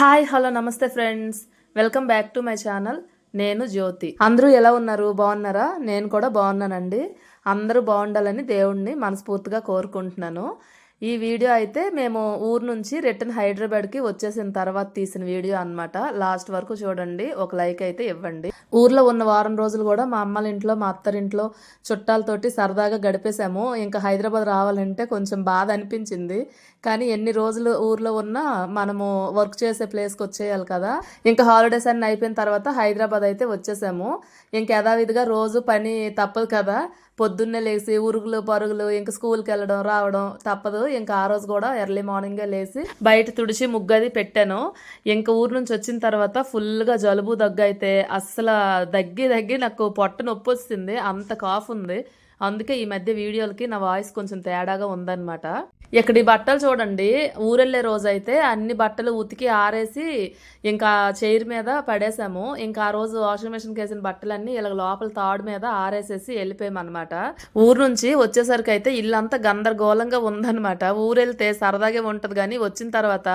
Hi hello namaste friends. Welcome back to my channel. నేను జ్యోతి. అందరూ ఎలా ఉన్నారు? బాగున్నారా? నేను కూడా బాగున్నానండి. అందరూ బాగుండాలని దేవుణ్ణి మనస్ఫూర్తిగా కోరుకుంటున్నాను. ఈ వీడియో అయితే మేము ఊరు నుంచి రిటర్న్ హైదరాబాద్కి వచ్చేసిన తర్వాత తీసిన వీడియో అన్నమాట. లాస్ట్ వరకు చూడండి ఒక లైక్ అయితే ఇవ్వండి. ఊర్లో ఉన్న వారం రోజులు కూడా మా అమ్మల ఇంట్లో మా అత్తరింట్లో చుట్టాలతోటి సరదాగా గడిపేశాము. ఇంకా హైదరాబాద్ రావాలంటే కొంచెం బాధ అనిపించింది. కానీ ఎన్ని రోజులు ఊర్లో ఉన్నా మనము వర్క్ చేసే ప్లేస్కి వచ్చేయాలి కదా. ఇంకా హాలిడేస్ అన్నీ అయిపోయిన తర్వాత హైదరాబాద్ అయితే వచ్చేసాము. ఇంకా యథావిధిగా రోజు పని తప్పదు కదా. పొద్దున్నే లేచి ఉరుగులు పరుగులు ఇంకా స్కూల్కి వెళ్ళడం రావడం తప్పదు. ఇంకా ఆ రోజు కూడా ఎర్లీ మార్నింగే లేచి బయట తుడిచి ముగ్గది పెట్టాను. ఇంకా ఊరు నుంచి వచ్చిన తర్వాత ఫుల్గా జలుబు దగ్గు అయితే అస్సలు దగ్గి దగ్గి నాకు పొట్ట నొప్పి వస్తుంది. అంత కాఫ్ ఉంది. అందుకే ఈ మధ్య వీడియోలకి నా వాయిస్ కొంచెం తేడాగా ఉందన్నమాట. ఇక్కడ ఈ బట్టలు చూడండి ఊరెళ్ళే రోజు అయితే అన్ని బట్టలు ఉతికి ఆరేసి ఇంకా చైర్ మీద పడేసాము. ఇంకా ఆ రోజు వాషింగ్ మిషన్కి వేసిన బట్టలన్నీ ఇలా లోపల తాడు మీద ఆరేసేసి వెళ్ళిపోయామన్నమాట. ఊరు నుంచి వచ్చేసరికి అయితే ఇల్లంతా గందరగోళంగా ఉందన్నమాట. ఊరెళ్తే సరదాగా ఉంటుంది కానీ వచ్చిన తర్వాత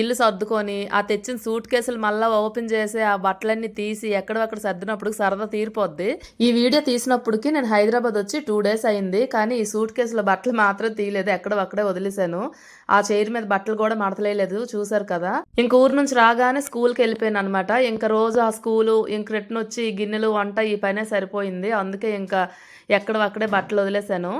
ఇల్లు సర్దుకొని ఆ తెచ్చిన సూట్ కేసులు మళ్ళీ ఓపెన్ చేసి ఆ బట్టలన్నీ తీసి ఎక్కడక్కడ సర్దినప్పుడు సరదా తీరిపోద్ది. ఈ వీడియో తీసినప్పటికి నేను హైదరాబాద్ వచ్చి టూ డేస్ అయింది. కానీ ఈ సూట్ కేసులో బట్టలు మాత్రం తీయలేదు. ఎక్కడ అక్కడే వదిలేశాను ఆ చైర్ మీద బట్టలు కూడా మడతలేదు చూసారు కదా. ఇంక ఊరు నుంచి రాగానే స్కూల్కి వెళ్ళిపోయాను అనమాట ఇంకా రోజు ఆ స్కూలు ఇంక రిటర్న్ వచ్చి గిన్నెలు వంట ఈ పనే సరిపోయింది. అందుకే ఇంకా ఎక్కడ అక్కడే బట్టలు వదిలేశాను.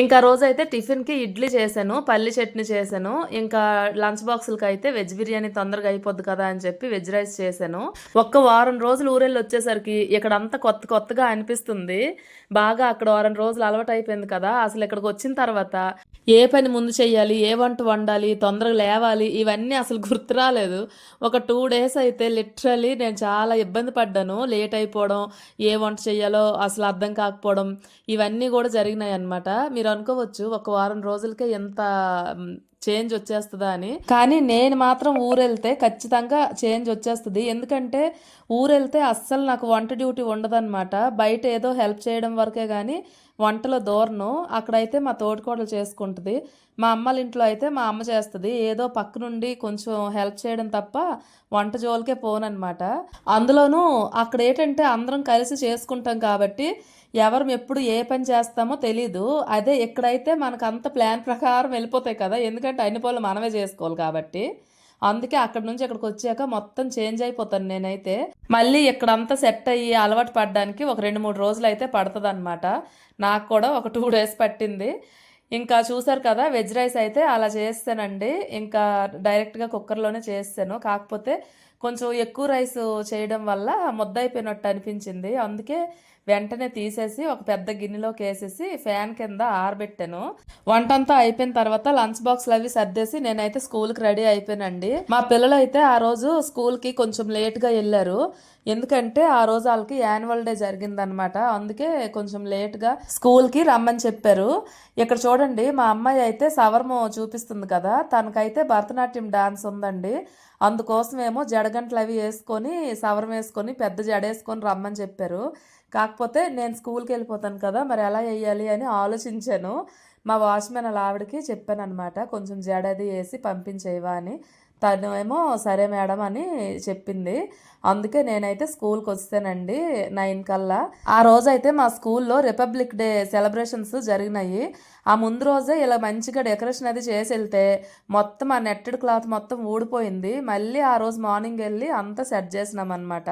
ఇంకా రోజు అయితే టిఫిన్కి ఇడ్లీ చేశాను పల్లి చట్నీ చేశాను. ఇంకా లంచ్ బాక్సులకి అయితే వెజ్ బిర్యానీ తొందరగా అయిపోద్ది కదా అని చెప్పి వెజ్ రైస్ చేశాను. ఒక్క వారం రోజులు ఊరెళ్ళి వచ్చేసరికి ఇక్కడ అంతా కొత్త కొత్తగా అనిపిస్తుంది. బాగా అక్కడ వారం రోజులు అలవాటు అయిపోయింది కదా. అసలు ఇక్కడికి వచ్చిన తర్వాత ఏ పని ముందు చేయాలి ఏ వంట వండాలి తొందరగా లేవాలి ఇవన్నీ అసలు గుర్తు రాలేదు. ఒక టూ డేస్ అయితే లిటరలీ నేను చాలా ఇబ్బంది పడ్డాను. లేట్ అయిపోవడం ఏ వంట చేయాలో అసలు అర్థం కాకపోవడం ఇవన్నీ కూడా జరిగినాయి అనమాట మీరు అనుకోవచ్చు ఒక వారం రోజులకే ఎంత చేంజ్ వచ్చేస్తుందా అని. కానీ నేను మాత్రం ఊరెళ్తే ఖచ్చితంగా చేంజ్ వచ్చేస్తుంది. ఎందుకంటే ఊరెళ్తే అస్సలు నాకు వంట డ్యూటీ ఉండదన్నమాట. బయట ఏదో హెల్ప్ చేయడం వరకే కానీ వంటలో దూరను అక్కడైతే మా తోటికోడలు చేసుకుంటుంది. మా అమ్మల ఇంట్లో అయితే మా అమ్మ చేస్తుంది. ఏదో పక్క నుండి కొంచెం హెల్ప్ చేయడం తప్ప వంట జోలికే పోనన్నమాట. అందులోనూ అక్కడ ఏంటంటే అందరం కలిసి చేసుకుంటాం కాబట్టి ఎవరు ఎప్పుడు ఏ పని చేస్తామో తెలీదు. అదే ఎక్కడైతే మనకు అంత ప్లాన్ ప్రకారం వెళ్ళిపోతాయి కదా. ఎందుకంటే అన్ని పనులు మనమే చేసుకోవాలి కాబట్టి. అందుకే అక్కడ నుంచి ఇక్కడికి వచ్చాక మొత్తం చేంజ్ అయిపోతాను నేనైతే. మళ్ళీ ఇక్కడంతా సెట్ అయ్యి అలవాటు పడడానికి ఒక రెండు మూడు రోజులు అయితే పడుతుంది నాకు కూడా ఒక టూ డేస్ పట్టింది. ఇంకా చూసారు కదా వెజ్ రైస్ అయితే అలా చేస్తానండి. ఇంకా డైరెక్ట్గా కుక్కర్లోనే చేస్తాను. కాకపోతే కొంచెం ఎక్కువ రైస్ చేయడం వల్ల ముద్ద అయిపోయినట్టు అనిపించింది. అందుకే వెంటనే తీసేసి ఒక పెద్ద గిన్నెలోకి వేసేసి ఫ్యాన్ కింద ఆరబెట్టాను. వంట అంతా అయిపోయిన తర్వాత లంచ్ బాక్స్లు అవి సర్దేసి నేనైతే స్కూల్కి రెడీ అయిపోయానండి. మా పిల్లలు అయితే ఆ రోజు స్కూల్కి కొంచెం లేట్గా వెళ్ళారు. ఎందుకంటే ఆ రోజు వాళ్ళకి యాన్యువల్ డే జరిగిందనమాట అందుకే కొంచెం లేట్గా స్కూల్కి రమ్మని చెప్పారు. ఇక్కడ చూడండి మా అమ్మాయి అయితే సవర్మ చూపిస్తుంది కదా తనకైతే భరతనాట్యం డాన్స్ ఉందండి. అందుకోసమేమో జడగంటలు అవి వేసుకొని సవరం వేసుకొని పెద్ద జడ వేసుకొని రమ్మని చెప్పారు. కాకపోతే నేను స్కూల్కి వెళ్ళిపోతాను కదా మరి ఎలా వేయాలి అని ఆలోచించాను. మా వాచ్మెన్ అలా ఆవిడకి చెప్పాను అనమాట కొంచెం జడది వేసి పంపించేవా అని. తను ఏమో సరే మేడం అని చెప్పింది. అందుకే నేనైతే స్కూల్కి వస్తానండి నైన్ కల్లా. ఆ రోజైతే మా స్కూల్లో రిపబ్లిక్ డే సెలబ్రేషన్స్ జరిగినాయి. ఆ ముందు రోజే ఇలా మంచిగా డెకరేషన్ అది చేసి వెళ్తే మొత్తం ఆ నెట్టెడ్ క్లాత్ మొత్తం ఊడిపోయింది. మళ్ళీ ఆ రోజు మార్నింగ్ వెళ్ళి అంతా సెట్ చేసినాం అనమాట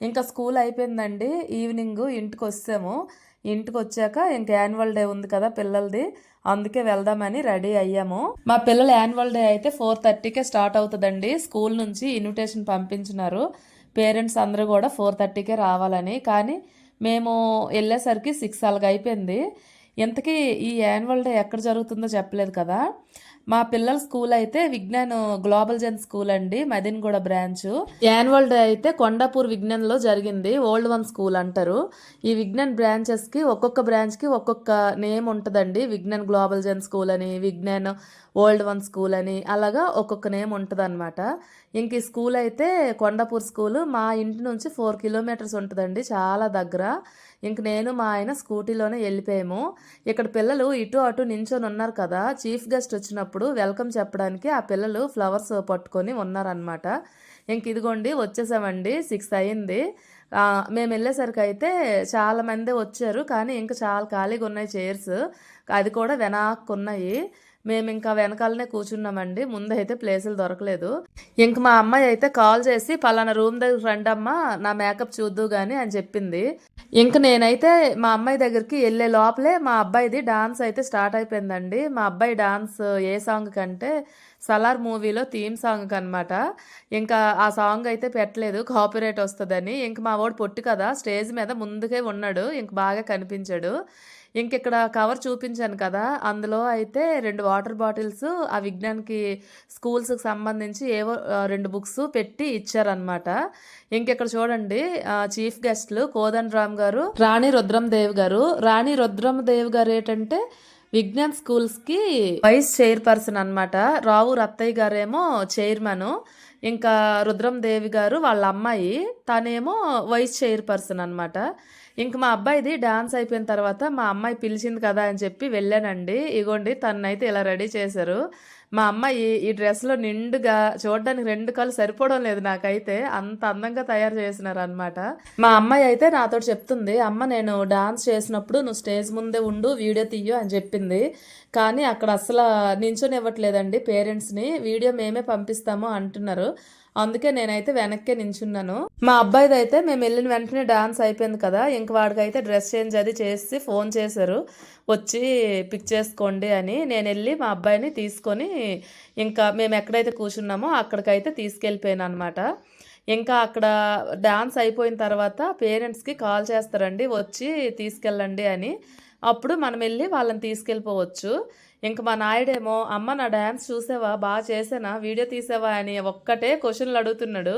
ఇంకా స్కూల్ అయిపోయిందండి. ఈవినింగ్ ఇంటికి వస్తాము ఇంటికి వచ్చాక ఇంక యాన్యువల్ డే ఉంది కదా పిల్లలది. అందుకే వెళ్దామని రెడీ అయ్యాము. మా పిల్లల యాన్యువల్ డే అయితే ఫోర్ థర్టీకే స్టార్ట్ అవుతుందండి. స్కూల్ నుంచి ఇన్విటేషన్ పంపించినారు. పేరెంట్స్ అందరూ కూడా ఫోర్ థర్టీకే రావాలని. కానీ మేము వెళ్ళేసరికి సిక్స్ అలాగ అయిపోయింది ఇంతకీ ఈ యాన్యువల్ డే ఎక్కడ జరుగుతుందో చెప్పలేదు కదా. మా పిల్లల స్కూల్ అయితే విజ్ఞాన్ గ్లోబల్ జన్ స్కూల్ అండి మదిన్గూడ బ్రాంచ్. యాన్యువల్ డే అయితే కొండాపూర్ విజ్ఞాన్లో జరిగింది ఓల్డ్ వన్ స్కూల్ అంటారు. ఈ విజ్ఞాన్ బ్రాంచెస్కి ఒక్కొక్క బ్రాంచ్కి ఒక్కొక్క నేమ్ ఉంటుందండి విజ్ఞాన్ గ్లోబల్ జన్ స్కూల్ అని విజ్ఞాన్ ఓల్డ్ వన్ స్కూల్ అని అలాగా ఒక్కొక్క నేమ్ ఉంటుంది అనమాట ఇంక ఈ స్కూల్ అయితే కొండాపూర్ స్కూల్ మా ఇంటి నుంచి ఫోర్ కిలోమీటర్స్ ఉంటుందండి చాలా దగ్గర. ఇంక నేను మా ఆయన స్కూటీలోనే వెళ్ళిపోయాము. ఇక్కడ పిల్లలు ఇటు అటు నించొని ఉన్నారు కదా చీఫ్ గెస్ట్ వచ్చినప్పుడు వచ్చినప్పుడు వెల్కమ్ చెప్పడానికి ఆ పిల్లలు ఫ్లవర్స్ పట్టుకొని ఉన్నారనమాట ఇంక ఇదిగోండి వచ్చేసామండి. సిక్స్ అయింది. మేము వెళ్ళేసరికి అయితే చాలామంది వచ్చారు. కానీ ఇంకా చాలా ఖాళీగా ఉన్నాయి చైర్స్. అది కూడా వెనక్కున్నాయి. మేము ఇంకా వెనకాలనే కూర్చున్నామండి. ముందు అయితే ప్లేసులు దొరకలేదు. ఇంక మా అమ్మాయి అయితే కాల్ చేసి పలానా రూమ్ దగ్గర రండి అమ్మా నా మేకప్ చూద్దు గాని అని చెప్పింది. ఇంక నేనైతే మా అమ్మాయి దగ్గరికి వెళ్ళే లోపలే మా అబ్బాయిది డాన్స్ అయితే స్టార్ట్ అయిపోయిందండి. మా అబ్బాయి డాన్స్ ఏ సాంగ్ కంటే సలార్ మూవీలో థీమ్ సాంగ్ అనమాట ఇంకా ఆ సాంగ్ అయితే పెట్టలేదు. కాపీరైట్ వస్తుందని. ఇంక మా వాడు పొట్టు కదా స్టేజ్ మీద ముందుకే ఉన్నాడు. ఇంక బాగా కనిపించాడు. ఇంక ఇక్కడ కవర్ చూపించాను కదా అందులో అయితే రెండు వాటర్ బాటిల్స్ ఆ విజ్ఞాన్కి స్కూల్స్కి సంబంధించి ఏవో రెండు బుక్స్ పెట్టి ఇచ్చారనమాట ఇంకెక్కడ చూడండి చీఫ్ గెస్ట్లు కోదండ రామ్ గారు రాణి రుద్రందేవ్ గారు. రాణి రుద్రందేవ్ గారు ఏంటంటే విజ్ఞాన్ స్కూల్స్కి వైస్ చైర్పర్సన్ అన్నమాట. రావు రత్తయ్య గారేమో చైర్మన్. ఇంకా రుద్రం దేవి గారు వాళ్ళ అమ్మాయి. తనేమో వైస్ చైర్పర్సన్ అనమాట ఇంక మా అబ్బాయిది డాన్స్ అయిపోయిన తర్వాత మా అమ్మాయి పిలిచింది కదా అని చెప్పి వెళ్ళానండి. ఇగోండి తనైతే ఇలా రెడీ చేశారు. మా అమ్మాయి ఈ డ్రెస్లో నిండుగా చూడడానికి రెండు కాళ్ళు సరిపోవడం లేదు నాకైతే. అంత అందంగా తయారు చేసినారు అనమాట మా అమ్మాయి అయితే నాతో చెప్తుంది అమ్మ నేను డాన్స్ చేసినప్పుడు నువ్వు స్టేజ్ ముందే ఉండు వీడియో తీయు అని చెప్పింది. కానీ అక్కడ అసలు నించొని ఇవ్వట్లేదండి పేరెంట్స్ని. వీడియో మేమే పంపిస్తాము అంటున్నారు. అందుకే నేనైతే వెనక్కే నించున్నాను. మా అబ్బాయిది అయితే మేము వెళ్ళిన వెంటనే డాన్స్ అయిపోయింది కదా ఇంక వాడికైతే డ్రెస్ చేంజ్ అది చేసి ఫోన్ చేశారు. వచ్చి పిక్ చేసుకోండి అని. నేను వెళ్ళి మా అబ్బాయిని తీసుకొని ఇంకా మేము ఎక్కడైతే కూర్చున్నామో అక్కడికైతే తీసుకెళ్ళిపోయాను అనమాట ఇంకా అక్కడ డాన్స్ అయిపోయిన తర్వాత పేరెంట్స్కి కాల్ చేస్తారండి వచ్చి తీసుకెళ్ళండి అని. అప్పుడు మనం వెళ్ళి వాళ్ళని తీసుకెళ్ళిపోవచ్చు. ఇంక మా నాయుడేమో అమ్మ నా డ్యాన్స్ చూసావా? బాగా చేసానా వీడియో తీసావా? అని ఒక్కటే క్వశ్చన్లు అడుగుతున్నాడు.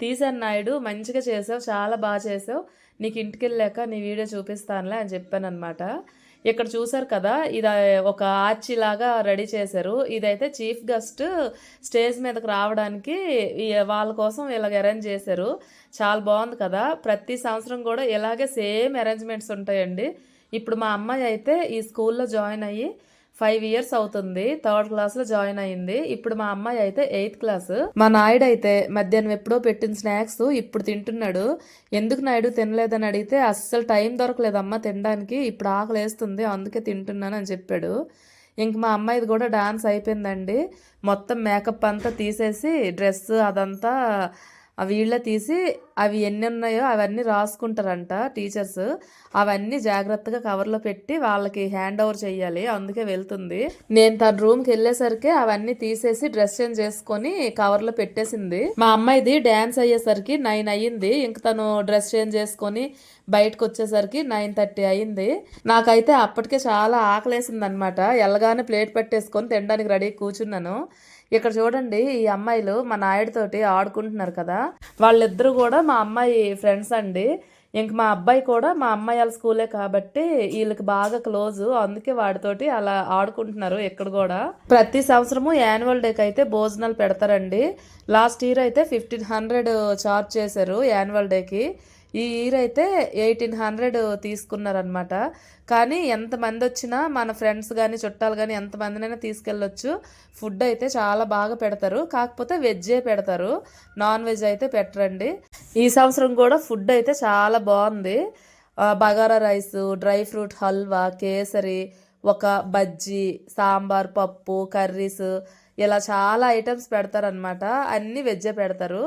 తీసాను నాయుడు మంచిగా చేసావు చాలా బాగా చేసావు. నీకు ఇంటికి వెళ్ళాక నీ వీడియో చూపిస్తానులే అని చెప్పాను అనమాట ఇక్కడ చూసారు కదా ఇది ఒక ఆర్చి లాగా రెడీ చేశారు. ఇదైతే చీఫ్ గెస్ట్ స్టేజ్ మీదకి రావడానికి వాళ్ళ కోసం ఇలాగ అరేంజ్ చేశారు. చాలా బాగుంది కదా. ప్రతి సంవత్సరం కూడా ఇలాగే సేమ్ అరేంజ్మెంట్స్ ఉంటాయండి. ఇప్పుడు మా అమ్మాయి అయితే ఈ స్కూల్లో జాయిన్ అయ్యి ఫైవ్ ఇయర్స్ అవుతుంది. థర్డ్ క్లాస్లో జాయిన్ అయింది ఇప్పుడు మా అమ్మాయి అయితే ఎయిత్ క్లాస్. మా నాయుడు అయితే మధ్యాహ్నం ఎప్పుడో పెట్టిన స్నాక్స్ ఇప్పుడు తింటున్నాడు. ఎందుకు నాయుడు తినలేదని అడిగితే అస్సలు టైం దొరకలేదమ్మా తినడానికి. ఇప్పుడు ఆకలి వేస్తుంది అందుకే తింటున్నాను అని చెప్పాడు. ఇంక మా అమ్మాయిది కూడా డాన్స్ అయిపోయిందండి. మొత్తం మేకప్ అంతా తీసేసి డ్రెస్ అదంతా ఆ వీళ్ళే తీసి అవి ఎన్ని ఉన్నాయో అవన్నీ రాసుకుంటారంట టీచర్స్. అవన్నీ జాగ్రత్తగా కవర్లో పెట్టి వాళ్ళకి హ్యాండ్ ఓవర్ చేయాలి అందుకే వెళ్తుంది. నేను తన రూమ్కి వెళ్ళేసరికి అవన్నీ తీసేసి డ్రెస్ చేంజ్ చేసుకొని కవర్లో పెట్టేసింది. మా అమ్మాయిది డ్యాన్స్ అయ్యేసరికి నైన్ అయ్యింది. ఇంక తను డ్రెస్ చేంజ్ చేసుకొని బయటకు వచ్చేసరికి నైన్ థర్టీ అయింది నాకైతే అప్పటికే చాలా ఆకలేసింది అనమాట ఎలాగానే ప్లేట్ పెట్టేసుకొని తినడానికి రెడీ కూర్చున్నాను. ఇక్కడ చూడండి ఈ అమ్మాయిలు మా నాయుడితోటి ఆడుకుంటున్నారు కదా. వాళ్ళిద్దరూ కూడా మా అమ్మాయి ఫ్రెండ్స్ అండి. ఇంక మా అబ్బాయి కూడా మా అమ్మాయి వాళ్ళ స్కూలే కాబట్టి వీళ్ళకి బాగా క్లోజ్ అందుకే వాడితోటి అలా ఆడుకుంటున్నారు ఇక్కడ కూడా. ప్రతి సంవత్సరము యాన్యువల్ డేకి అయితే భోజనాలు పెడతారండి. లాస్ట్ ఇయర్ అయితే ఫిఫ్టీన్ హండ్రెడ్ చార్జ్ చేశారు యాన్యువల్ డేకి ఈ ఇయర్ అయితే ఎయిటీన్ హండ్రెడ్ తీసుకున్నారనమాట కానీ ఎంతమంది వచ్చినా మన ఫ్రెండ్స్ కానీ చుట్టాలు కానీ ఎంతమందినైనా తీసుకెళ్ళొచ్చు. ఫుడ్ అయితే చాలా బాగా పెడతారు. కాకపోతే వెజ్జే పెడతారు. నాన్ వెజ్ అయితే పెట్టరండి. ఈ సంవత్సరం కూడా ఫుడ్ అయితే చాలా బాగుంది. Bagara rice dry fruit halwa kesari ఒక బజ్జీ సాంబార్ పప్పు కర్రీస్ ఇలా చాలా ఐటమ్స్ పెడతారనమాట అన్నీ వెజ్జే పెడతారు.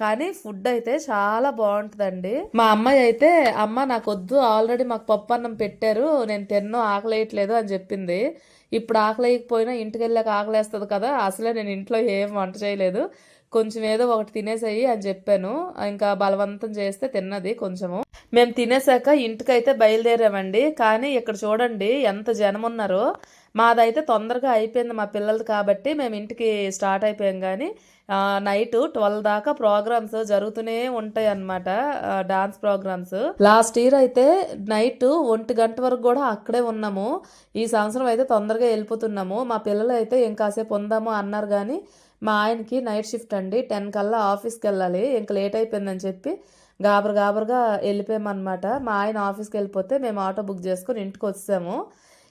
కానీ ఫుడ్ అయితే చాలా బాగుంటుందండి. మా అమ్మాయి అయితే అమ్మ నాకు వద్దు ఆల్రెడీ మాకు పప్పు అన్నం పెట్టారు నేను తిన్నో ఆకలేయట్లేదు అని చెప్పింది. ఇప్పుడు ఆకలేయకపోయినా ఇంటికి వెళ్ళాక ఆకలేస్తుంది కదా అసలే నేను ఇంట్లో ఏం వంట చేయలేదు. కొంచెం ఏదో ఒకటి తినేసేయి అని చెప్పాను. ఇంకా బలవంతం చేస్తే తిన్నది కొంచెము. మేము తినేసాక ఇంటికైతే బయలుదేరామండి. కానీ ఇక్కడ చూడండి ఎంత జనం ఉన్నారో మాదైతే తొందరగా అయిపోయింది మా పిల్లలది కాబట్టి మేము ఇంటికి స్టార్ట్ అయిపోయాం కానీ నైట్ ట్వెల్వ్ దాకా ప్రోగ్రామ్స్ జరుగుతూనే ఉంటాయి అన్నమాట డాన్స్ ప్రోగ్రామ్స్. లాస్ట్ ఇయర్ అయితే నైట్ ఒంటి గంట వరకు కూడా అక్కడే ఉన్నాము. ఈ సంవత్సరం అయితే తొందరగా వెళ్ళిపోతున్నాము. మా పిల్లలు అయితే ఇంకాసేపు ఉందాము అన్నారు కానీ మా ఆయనకి నైట్ షిఫ్ట్ అండి. టెన్ కల్లా ఆఫీస్కి వెళ్ళాలి. ఇంకా లేట్ అయిపోయిందని చెప్పి గాబర్ గాబర్గా వెళ్ళిపోయామన్నమాట. మా ఆయన ఆఫీస్కి వెళ్ళిపోతే మేము ఆటో బుక్ చేసుకొని ఇంటికి వచ్చాము.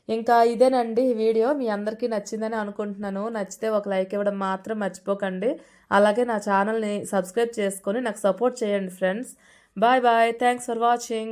ఇంకా ఇదేనండి వీడియో. మీ అందరికీ నచ్చిందని అనుకుంటున్నాను. నచ్చితే ఒక లైక్ ఇవ్వడం మాత్రం మర్చిపోకండి. అలాగే నా ఛానల్ని సబ్స్క్రైబ్ చేసుకొని నాకు సపోర్ట్ చేయండి friends. Bye bye. Thanks for watching.